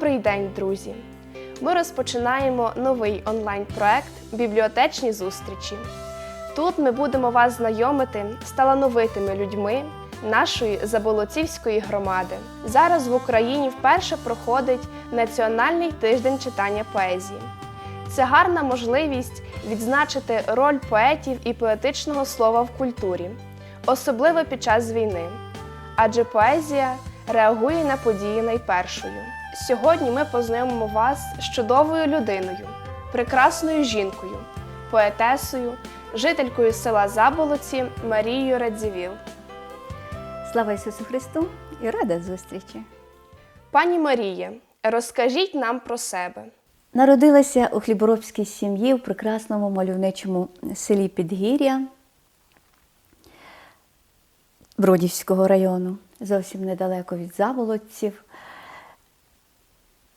Добрий день, друзі! Ми розпочинаємо новий онлайн-проект Бібліотечні зустрічі. Тут ми будемо вас знайомити з талановитими людьми нашої Заболоцівської громади. Зараз в Україні вперше проходить Національний тиждень читання поезії. Це гарна можливість відзначити роль поетів і поетичного слова в культурі, особливо під час війни. Адже поезія реагує на події найпершою. Сьогодні ми познайомимо вас з чудовою людиною, прекрасною жінкою, поетесою, жителькою села Заболоці Марією Радзівіл. Слава Ісусу Христу і рада зустрічі. Пані Маріє, розкажіть нам про себе. Народилася у хліборобській сім'ї в прекрасному мальовничому селі Підгір'я Бродівського району, зовсім недалеко від Заболотців.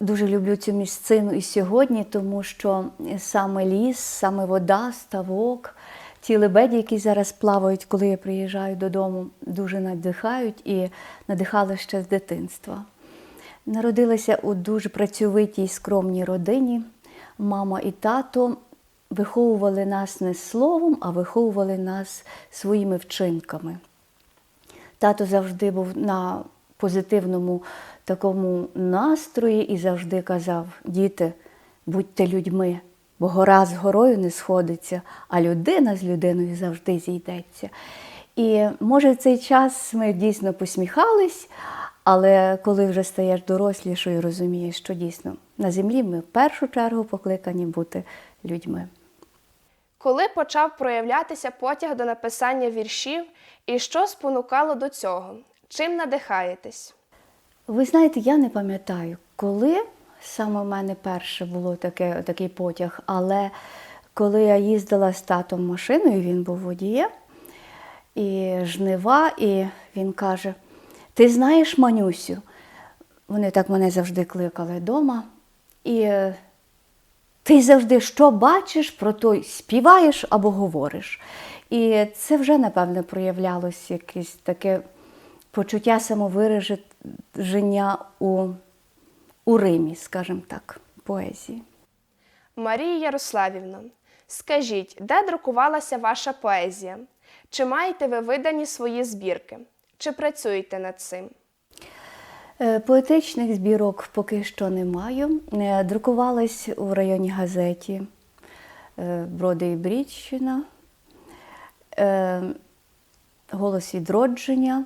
Дуже люблю цю місцину і сьогодні, тому що саме ліс, саме вода, ставок, ті лебеді, які зараз плавають, коли я приїжджаю додому, дуже надихають і надихали ще з дитинства. Народилася у дуже працьовитій скромній родині. Мама і тато виховували нас не словом, а виховували нас своїми вчинками. Тато завжди був на позитивному такому настрої і завжди казав: діти, будьте людьми, бо гора з горою не сходиться, а людина з людиною завжди зійдеться. І може в цей час ми дійсно посміхались, але коли вже стаєш дорослішою, розумієш, що дійсно на землі ми в першу чергу покликані бути людьми. Коли почав проявлятися потяг до написання віршів і що спонукало до цього? Чим надихаєтесь? Ви знаєте, я не пам'ятаю, коли саме в мене перше було таке, такий потяг, але коли я їздила з татом машиною, він був водієм, і жнива, і він каже: Ти знаєш, Манюсю? Вони так мене завжди кликали вдома. І е, ти завжди що бачиш, про то співаєш або говориш. І це вже, напевне, проявлялось якесь таке почуття самовираження у, у Римі, скажімо так, поезії. Марія Ярославівна, скажіть, де друкувалася ваша поезія? Чи маєте ви видані свої збірки? Чи працюєте над цим? Е, Поетичних збірок поки що не маю. Е, Друкувалась у районі газеті е, Броди і Брідщина, Голос відродження.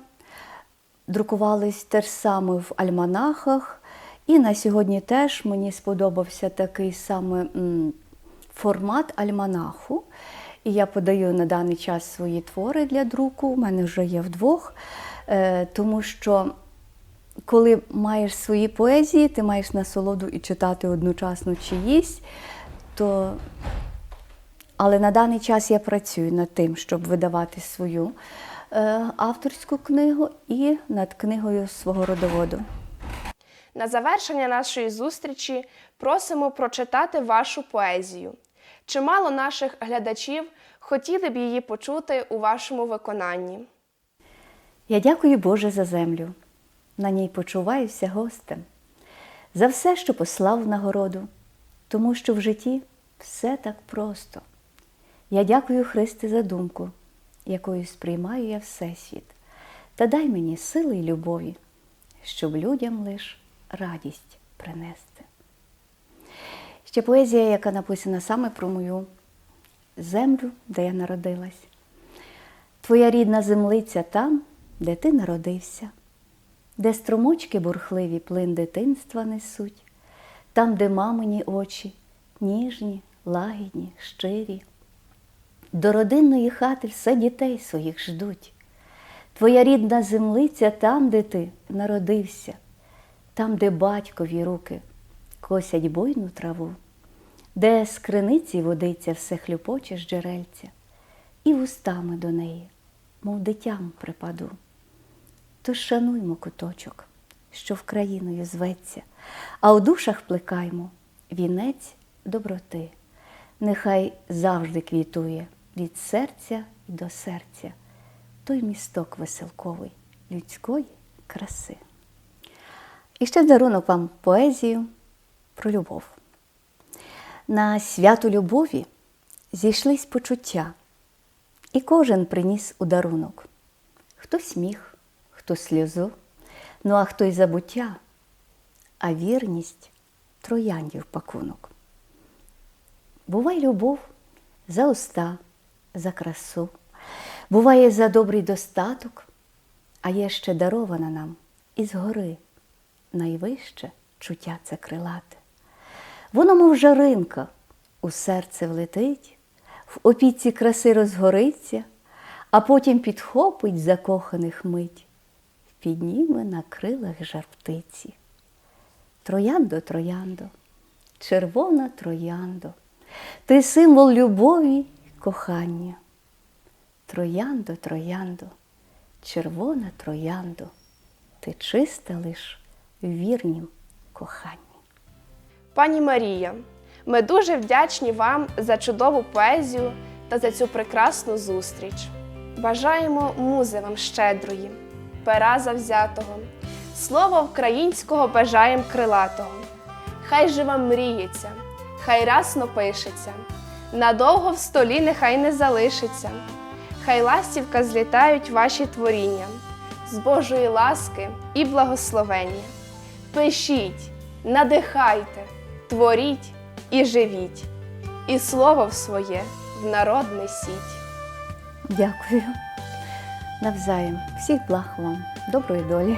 Друкувались теж саме в альманахах. І на сьогодні теж мені сподобався такий саме формат альманаху. І я подаю на даний час свої твори для друку. У мене вже є вдвох, е, тому що коли маєш свої поезії, ти маєш насолоду і читати одночасно чиїсь, то але на даний час я працюю над тим, щоб видавати свою е, авторську книгу і над книгою свого родоводу. На завершення нашої зустрічі просимо прочитати вашу поезію. Чимало наших глядачів хотіли б її почути у вашому виконанні. Я дякую Боже за землю, на ній почуваюся гостем, за все, що послав в нагороду, тому що в житті все так просто. Я дякую Христе за думку, якою сприймаю я Всесвіт, та дай мені сили й любові, щоб людям лиш радість принести. Ще поезія, яка написана саме про мою землю, де я народилась. Твоя рідна землиця там, де ти народився, де струмочки бурхливі плин дитинства несуть, там, де мамині очі, ніжні, лагідні, щирі. До родинної хати все дітей своїх ждуть. Твоя рідна землиця там, де ти народився, там, де батькові руки косять буйну траву, де з криниці водиться все хлюпоче з джерельця, і вустами до неї, мов дитям припаду. Тож шануймо куточок, що Вкраїною зветься, а у душах плекаймо вінець доброти. Нехай завжди квітує від серця до серця той місток веселковий людської краси. І ще дарунок вам поезію про любов. На свято любові зійшлись почуття, і кожен приніс у дарунок. Хто сміх, хто сльозу, ну а хто й забуття, а вірність трояндів пакунок. Буває любов за уста, за красу, буває за добрий достаток, а є ще дарована нам із гори найвище чуття це крилате. Воно, мов жаринка, у серце влетить, в опіці краси розгориться, а потім підхопить закоханих мить, підніме на крилах жар птиці. Трояндо, трояндо, червона трояндо, ти символ любові кохання. Трояндо, трояндо, червона трояндо, ти чиста лиш вірнім коханні. Пані Марія, ми дуже вдячні вам за чудову поезію та за цю прекрасну зустріч. Бажаємо музи вам щедрої, пера завзятого, слова українського бажаєм крилатого. Хай же вам мріється, хай расно пишеться, надовго в столі нехай не залишиться, хай ластівка злітають ваші творіння, з Божої ласки і благословення. Пишіть, надихайте, творіть і живіть, і слово в своє в народ несіть. Дякую. Навзаєм. Всіх благ вам, доброї долі.